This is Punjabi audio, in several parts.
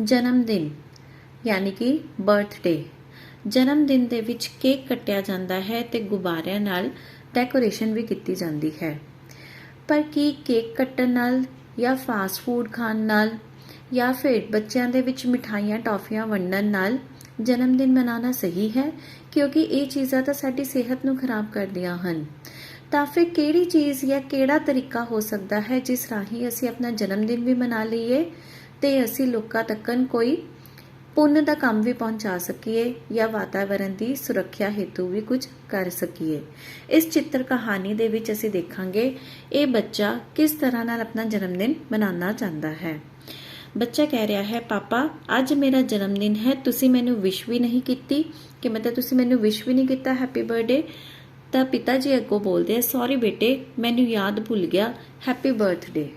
ਜਨਮ ਦਿਨ ਯਾਨੀ ਕਿ ਬਰਥਡੇ ਜਨਮ ਦਿਨ ਦੇ ਵਿੱਚ ਕੇਕ ਕੱਟਿਆ ਜਾਂਦਾ ਹੈ ਤੇ ਗੁਬਾਰਿਆਂ ਨਾਲ ਡੈਕੋਰੇਸ਼ਨ ਵੀ ਕੀਤੀ ਜਾਂਦੀ ਹੈ। ਪਰ ਕੀ ਕੇਕ ਕੱਟਣ ਨਾਲ ਜਾਂ ਫਾਸਟ ਫੂਡ ਖਾਣ ਨਾਲ ਜਾਂ ਫਿਰ ਬੱਚਿਆਂ ਦੇ ਵਿੱਚ ਮਿਠਾਈਆਂ, ਟੌਫੀਆਂ ਵੰਡਣ ਨਾਲ ਜਨਮ ਦਿਨ ਮਨਾਉਣਾ ਸਹੀ ਹੈ? ਕਿਉਂਕਿ ਇਹ ਚੀਜ਼ਾਂ ਤਾਂ ਸਾਡੀ ਸਿਹਤ ਨੂੰ ਖਰਾਬ ਕਰਦੀਆਂ ਹਨ। ਤਾਂ ਫਿਰ ਕਿਹੜੀ ਚੀਜ਼ ਜਾਂ ਕਿਹੜਾ ਤਰੀਕਾ ਹੋ ਸਕਦਾ ਹੈ ਜਿਸ ਰਾਹੀਂ ਅਸੀਂ ਆਪਣਾ ਜਨਮ ਦਿਨ ਵੀ ਮਨਾ ਲਈਏ? ਤੇ ਅਸੀਂ ਲੋਕਾਂ ਤੱਕਨ ਕੋਈ ਪੁੰਨ ਦਾ ਕੰਮ ਵੀ ਪਹੁੰਚਾ ਸਕੀਏ ਜਾਂ ਵਾਤਾਵਰਣ ਦੀ ਸੁਰੱਖਿਆ ਹੇਤੂ ਵੀ ਕੁਝ ਕਰ ਸਕੀਏ। ਇਸ ਚਿੱਤਰ ਕਹਾਣੀ ਦੇ ਵਿੱਚ ਅਸੀਂ ਦੇਖਾਂਗੇ, ਇਹ ਬੱਚਾ ਕਿਸ ਤਰ੍ਹਾਂ ਨਾਲ ਆਪਣਾ ਜਨਮ ਦਿਨ ਮਨਾਉਣਾ ਚਾਹੁੰਦਾ ਹੈ। ਬੱਚਾ ਕਹਿ ਰਿਹਾ ਹੈ, ਪਾਪਾ, ਅੱਜ ਮੇਰਾ ਜਨਮ ਦਿਨ ਹੈ, ਤੁਸੀਂ ਮੈਨੂੰ ਵਿਸ਼ ਵੀ ਨਹੀਂ ਕੀਤੀ। ਕਿ ਮਤਲਬ ਤੁਸੀਂ ਮੈਨੂੰ ਵਿਸ਼ ਵੀ ਨਹੀਂ ਕੀਤਾ ਹੈਪੀ ਬਰਥਡੇ ਤਾਂ ਪਿਤਾ ਜੀ ਅੱਗੋਂ ਬੋਲਦੇ ਆ ਸੌਰੀ ਬੇਟੇ, ਮੈਨੂੰ ਯਾਦ ਭੁੱਲ ਗਿਆ ਹੈਪੀ ਬਰਥਡੇ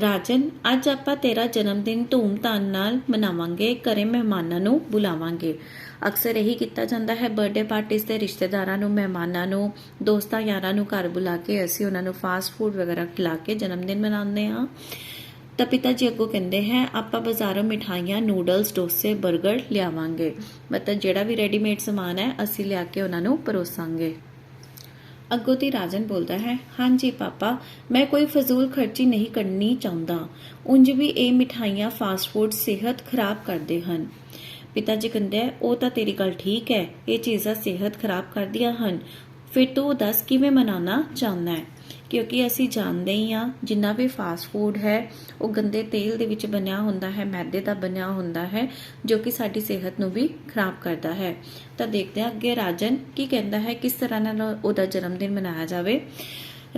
ਰਾਜਨ, ਅੱਜ ਆਪਾਂ ਤੇਰਾ ਜਨਮ ਦਿਨ ਧੂਮ-ਧਾਮ ਨਾਲ ਮਨਾਵਾਂਗੇ, ਘਰੇ ਮਹਿਮਾਨਾਂ ਨੂੰ ਬੁਲਾਵਾਂਗੇ। ਅਕਸਰ ਇਹੀ ਕੀਤਾ ਜਾਂਦਾ ਹੈ ਬਰਥਡੇ ਪਾਰਟੀਆਂ ਤੇ ਰਿਸ਼ਤੇਦਾਰਾਂ ਨੂੰ, ਮਹਿਮਾਨਾਂ ਨੂੰ, ਦੋਸਤਾਂ ਯਾਰਾਂ ਨੂੰ ਘਰ ਬੁਲਾ ਕੇ ਅਸੀਂ ਉਹਨਾਂ ਨੂੰ ਫਾਸਟ ਫੂਡ ਵਗੈਰਾ ਖਿਲਾ ਕੇ ਜਨਮ ਦਿਨ ਮਨਾਉਂਦੇ ਹਾਂ। ਤਾਂ ਪਿਤਾ ਜੀ ਅੱਗੋਂ ਕਹਿੰਦੇ ਹੈ, ਆਪਾਂ ਬਾਜ਼ਾਰੋਂ ਮਿਠਾਈਆਂ, ਨੂਡਲਸ, ਡੋਸੇ 버ਗਰ ਲਿਆਵਾਂਗੇ। ਮਤਲਬ ਜਿਹੜਾ ਵੀ ਰੈਡੀਮੇਡ ਸਮਾਨ ਹੈ, ਅਸੀਂ ਲਿਆ ਕੇ ਉਹਨਾਂ ਨੂੰ ਪਰੋਸਾਂਗੇ। ਅੱਗੋਂ ਦੀ ਰਾਜਨ ਬੋਲਦਾ ਹੈ, ਹਾਂਜੀ ਪਾਪਾ, ਮੈਂ ਕੋਈ ਫਜ਼ੂਲ ਖਰਚੀ ਨਹੀਂ ਕਰਨੀ ਚਾਹੁੰਦਾ। ਉਂਝ ਵੀ ਇਹ ਮਿਠਾਈਆਂ ਫਾਸਟ ਫੂਡ ਸਿਹਤ ਖਰਾਬ ਕਰਦੇ ਹਨ। ਪਿਤਾ ਜੀ ਕਹਿੰਦੇ ਉਹ ਤਾਂ ਤੇਰੀ ਗੱਲ ਠੀਕ ਹੈ, ਇਹ ਚੀਜ਼ਾਂ ਸਿਹਤ ਖਰਾਬ ਕਰਦੀਆਂ ਹਨ। ਫਿਰ ਤੂੰ ਦੱਸ ਕਿਵੇਂ ਮਨਾਉਣਾ ਚਾਹੁੰਦਾ ਹੈ? ਕਿਉਂਕਿ ਅਸੀਂ ਜਾਣਦੇ ਹੀ ਆ ਜਿੰਨਾ ਵੀ ਫਾਸਟ ਫੂਡ ਹੈ, ਉਹ ਗੰਦੇ ਤੇਲ ਦੇ ਵਿੱਚ ਬਣਿਆ ਹੁੰਦਾ ਹੈ, ਮੈਦੇ ਦਾ ਬਣਿਆ ਹੁੰਦਾ ਹੈ, ਜੋ ਕਿ ਸਾਡੀ ਸਿਹਤ ਨੂੰ ਵੀ ਖਰਾਬ ਕਰਦਾ ਹੈ। ਤਾਂ ਦੇਖਦੇ ਹਾਂ ਅੱਗੇ ਰਾਜਨ ਕੀ ਕਹਿੰਦਾ ਹੈ, ਕਿਸ ਤਰ੍ਹਾਂ ਨਾਲ ਉਹਦਾ ਜਨਮ ਦਿਨ ਮਨਾਇਆ ਜਾਵੇ।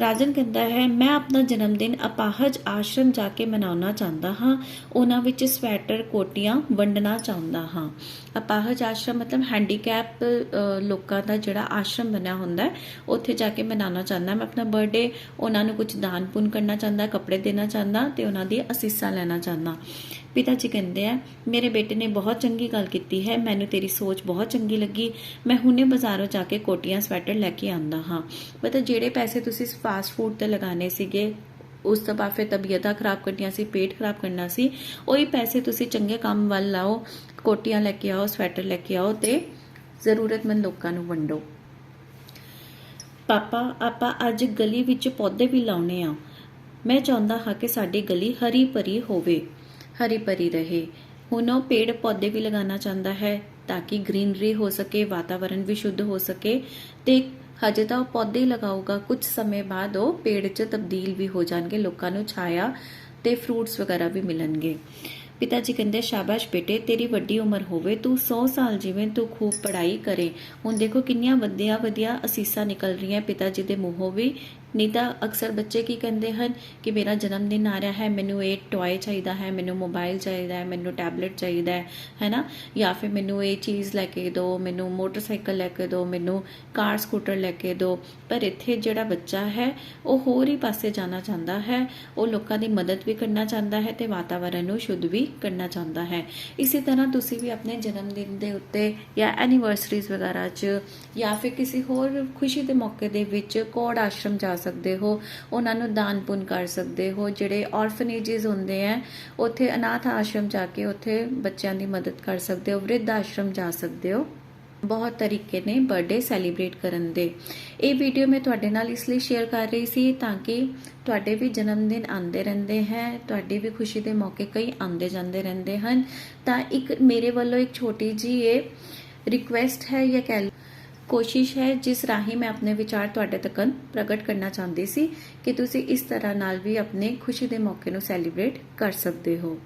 ਰਾਜਨ ਕਹਿੰਦਾ ਹੈ, ਮੈਂ ਆਪਣਾ ਜਨਮ ਦਿਨ ਅਪਾਹਜ ਆਸ਼ਰਮ ਜਾ ਕੇ ਮਨਾਉਣਾ ਚਾਹੁੰਦਾ ਹਾਂ। ਉਹਨਾਂ ਵਿੱਚ ਸਵੈਟਰ, ਕੋਟੀਆਂ ਵੰਡਣਾ ਚਾਹੁੰਦਾ ਹਾਂ। ਅਪਾਹਜ ਆਸ਼ਰਮ ਮਤਲਬ ਹੈਂਡੀਕੈਪ ਲੋਕਾਂ ਦਾ ਜਿਹੜਾ ਆਸ਼ਰਮ ਬਣਿਆ ਹੁੰਦਾ ਉੱਥੇ ਜਾ ਕੇ ਮਨਾਉਣਾ ਚਾਹੁੰਦਾ ਮੈਂ ਆਪਣਾ ਬਰਥਡੇ ਉਹਨਾਂ ਨੂੰ ਕੁਝ ਦਾਨ ਪੁੰਨ ਕਰਨਾ ਚਾਹੁੰਦਾ, ਕੱਪੜੇ ਦੇਣਾ ਚਾਹੁੰਦਾ ਤੇ ਉਹਨਾਂ ਦੀ ਅਸੀਸਾਂ ਲੈਣਾ ਚਾਹੁੰਦਾ। ਪਿਤਾ ਜੀ ਕਹਿੰਦੇ ਆ, ਮੇਰੇ ਬੇਟੇ ਨੇ ਬਹੁਤ ਚੰਗੀ ਗੱਲ ਕੀਤੀ ਹੈ, ਮੈਨੂੰ ਤੇਰੀ ਸੋਚ ਬਹੁਤ ਚੰਗੀ ਲੱਗੀ। ਮੈਂ ਹੁਣੇ ਬਾਜ਼ਾਰੋਂ ਜਾ ਕੇ ਕੋਟੀਆਂ, ਸਵੈਟਰ ਲੈ ਕੇ ਆਂਦਾ ਹਾਂ। ਮਤਲਬ ਜਿਹੜੇ ਪੈਸੇ ਤੁਸੀਂ ਫਾਸਟ ਫੂਡ ਤੇ ਲਗਾਣੇ ਸੀਗੇ। ਉਸ ਤੋਂ ਬਾਅਦ ਫਿਰ ਤਬੀਅਤਾਂ ਖਰਾਬ ਕਰਨੀਆਂ ਸੀ, ਪੇਟ ਖਰਾਬ ਕਰਨਾ ਸੀ। ਉਹੀ ਪੈਸੇ ਤੁਸੀਂ ਚੰਗੇ ਕੰਮ ਵੱਲ ਲਾਓ, ਕੋਟੀਆਂ ਲੈ ਕੇ ਆਓ, ਸਵੈਟਰ ਲੈ ਕੇ ਆਓ ਤੇ ਜ਼ਰੂਰਤਮੰਦ ਲੋਕਾਂ ਨੂੰ ਵੰਡੋ। ਪਾਪਾ, ਆਪਾਂ ਅੱਜ ਗਲੀ ਵਿੱਚ ਪੌਦੇ ਵੀ ਲਾਉਣੇ ਆ। ਮੈਂ ਚਾਹੁੰਦਾ ਹਾਂ ਕਿ ਸਾਡੀ ਗਲੀ ਹਰੀ ਭਰੀ ਹੋਵੇ ਹਰੀ ਭਰੀ ਰਹੇ। ਹੁਣ ਉਹ ਪੇੜ ਪੌਦੇ ਵੀ ਲਗਾਉਣਾ ਚਾਹੁੰਦਾ ਹੈ ਤਾਂ ਕਿ ਗ੍ਰੀਨਰੀ ਹੋ ਸਕੇ ਵਾਤਾਵਰਣ ਵੀ ਸ਼ੁੱਧ ਹੋ ਸਕੇ ਤੇ ਹਜੇ ਤਾਂ ਉਹ ਪੌਦੇ ਹੀ ਲਗਾਊਗਾ। ਕੁਝ ਸਮੇਂ ਬਾਅਦ ਉਹ ਪੇੜ 'ਚ ਤਬਦੀਲ ਵੀ ਹੋ ਜਾਣਗੇ, ਲੋਕਾਂ ਨੂੰ ਛਾਇਆ ਤੇ ਫਰੂਟਸ ਵਗੈਰਾ ਵੀ ਮਿਲਣਗੇ। ਪਿਤਾ ਜੀ ਕਹਿੰਦੇ, ਸ਼ਾਬਾਸ਼ ਬੇਟੇ, ਤੇਰੀ ਵੱਡੀ ਉਮਰ ਹੋਵੇ, ਤੂੰ 100 ਸਾਲ ਜਿਵੇਂ ਤੂੰ ਖੂਬ ਪੜ੍ਹਾਈ ਕਰੇ। ਹੁਣ ਦੇਖੋ ਕਿੰਨੀਆਂ ਵਧੀਆ ਵਧੀਆ ਅਸੀਸਾਂ ਨਿਕਲ ਰਹੀਆਂ, ਪਿਤਾ ਜੀ ਦੇ ਮੂੰਹੋਂ ਵੀ ਨਹੀਂ ਤਾਂ ਅਕਸਰ ਬੱਚੇ ਕੀ ਕਹਿੰਦੇ ਹਨ ਕਿ ਮੇਰਾ ਜਨਮ ਦਿਨ ਆ ਰਿਹਾ ਹੈ, ਮੈਨੂੰ ਇਹ ਟੌਏ ਚਾਹੀਦਾ ਹੈ, ਮੈਨੂੰ ਮੋਬਾਈਲ ਚਾਹੀਦਾ ਹੈ, ਮੈਨੂੰ ਟੈਬਲੇਟ ਚਾਹੀਦਾ ਹੈ, ਹੈਨਾ? ਜਾਂ ਫਿਰ ਮੈਨੂੰ ਇਹ ਚੀਜ਼ ਲੈ ਕੇ ਦਿਓ, ਮੈਨੂੰ ਮੋਟਰਸਾਈਕਲ ਲੈ ਕੇ ਦਿਓ, ਮੈਨੂੰ ਕਾਰ ਸਕੂਟਰ ਲੈ ਕੇ ਦਿਓ। ਪਰ ਇੱਥੇ ਜਿਹੜਾ ਬੱਚਾ ਹੈ, ਉਹ ਹੋਰ ਹੀ ਪਾਸੇ ਜਾਣਾ ਚਾਹੁੰਦਾ ਹੈ, ਉਹ ਲੋਕਾਂ ਦੀ ਮਦਦ ਵੀ ਕਰਨਾ ਚਾਹੁੰਦਾ ਹੈ ਤੇ ਵਾਤਾਵਰਣ ਨੂੰ ਸ਼ੁੱਧ ਵੀ ਕਰਨਾ ਚਾਹੁੰਦਾ ਹੈ। ਇਸੇ ਤਰ੍ਹਾਂ ਤੁਸੀਂ ਵੀ ਆਪਣੇ ਜਨਮ ਦਿਨ ਦੇ ਉੱਤੇ ਜਾਂ ਐਨੀਵਰਸਰੀਜ਼ ਵਗੈਰਾ 'ਚ ਜਾਂ ਫਿਰ ਕਿਸੇ ਹੋਰ ਖੁਸ਼ੀ ਦੇ ਮੌਕੇ ਦੇ ਵਿੱਚ ਕੋੜ ਆਸ਼ਰਮ ਜਾ ਸਕਦੇ ਹੋ, ਉਹਨਾਂ ਨੂੰ ਦਾਨ ਪੁੰਨ ਕਰ ਸਕਦੇ ਹੋ, ਜਿਹੜੇ ਆਰਫਨੇਜਸ ਹੁੰਦੇ ਆ, ਉੱਥੇ ਅਨਾਥ ਆਸ਼ਰਮ ਜਾ ਕੇ ਉੱਥੇ ਬੱਚਿਆਂ ਦੀ ਮਦਦ ਕਰ ਸਕਦੇ ਹੋ, ਵ੍ਰਿਧ ਆਸ਼ਰਮ ਜਾ ਸਕਦੇ ਹੋ। ਬਹੁਤ ਤਰੀਕੇ ਨੇ ਬਰਥਡੇ ਸੈਲੀਬ੍ਰੇਟ ਕਰਨ ਦੇ। ਇਹ ਵੀਡੀਓ ਮੈਂ ਤੁਹਾਡੇ ਨਾਲ ਇਸ ਲਈ ਸ਼ੇਅਰ ਕਰ ਰਹੀ ਸੀ ਤਾਂ ਕਿ ਤੁਹਾਡੇ ਵੀ ਜਨਮ ਦਿਨ ਆਉਂਦੇ ਰਹਿੰਦੇ ਹੈ, ਤੁਹਾਡੀ ਵੀ ਖੁਸ਼ੀ ਦੇ ਮੌਕੇ ਕਈ ਆਉਂਦੇ ਜਾਂਦੇ ਰਹਿੰਦੇ ਹਨ। ਤਾਂ ਇੱਕ ਮੇਰੇ ਵੱਲੋਂ ਇੱਕ ਛੋਟੀ ਜੀ ਇਹ ਰਿਕੁਐਸਟ ਹੈ ਜਾਂ ਕਹਿ ਕੋਸ਼ਿਸ਼ ਹੈ ਜਿਸ ਰਾਹੀਂ ਮੈਂ ਆਪਣੇ ਵਿਚਾਰ ਤੁਹਾਡੇ ਤੱਕ ਪ੍ਰਗਟ ਕਰਨਾ ਚਾਹੁੰਦੀ ਸੀ ਕਿ ਤੁਸੀਂ ਇਸ ਤਰ੍ਹਾਂ ਨਾਲ ਵੀ ਆਪਣੇ ਖੁਸ਼ੀ ਦੇ ਮੌਕੇ ਨੂੰ ਸੈਲੀਬ੍ਰੇਟ ਕਰ ਸਕਦੇ ਹੋ।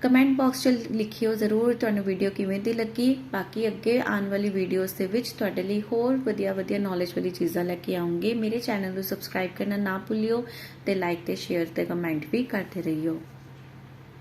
ਕਮੈਂਟ ਬਾਕਸ 'ਚ ਲਿਖਿਓ ਜ਼ਰੂਰ ਤੁਹਾਨੂੰ ਵੀਡੀਓ ਕਿਵੇਂ ਦੀ ਲੱਗੀ। ਬਾਕੀ ਅੱਗੇ ਆਉਣ ਵਾਲੀ ਵੀਡੀਓਜ਼ ਦੇ ਵਿੱਚ ਤੁਹਾਡੇ ਲਈ ਹੋਰ ਵਧੀਆ ਵਧੀਆ ਨੌਲੇਜ ਵਾਲੀ ਚੀਜ਼ਾਂ ਲੈ ਕੇ ਆਉਂਗੀ। ਮੇਰੇ ਚੈਨਲ ਨੂੰ ਸਬਸਕ੍ਰਾਈਬ ਕਰਨਾ ਨਾ ਭੁੱਲਿਓ ਤੇ ਲਾਈਕ ਤੇ ਸ਼ੇਅਰ ਤੇ ਕਮੈਂਟ ਵੀ ਕਰਦੇ ਰਹੀਓ।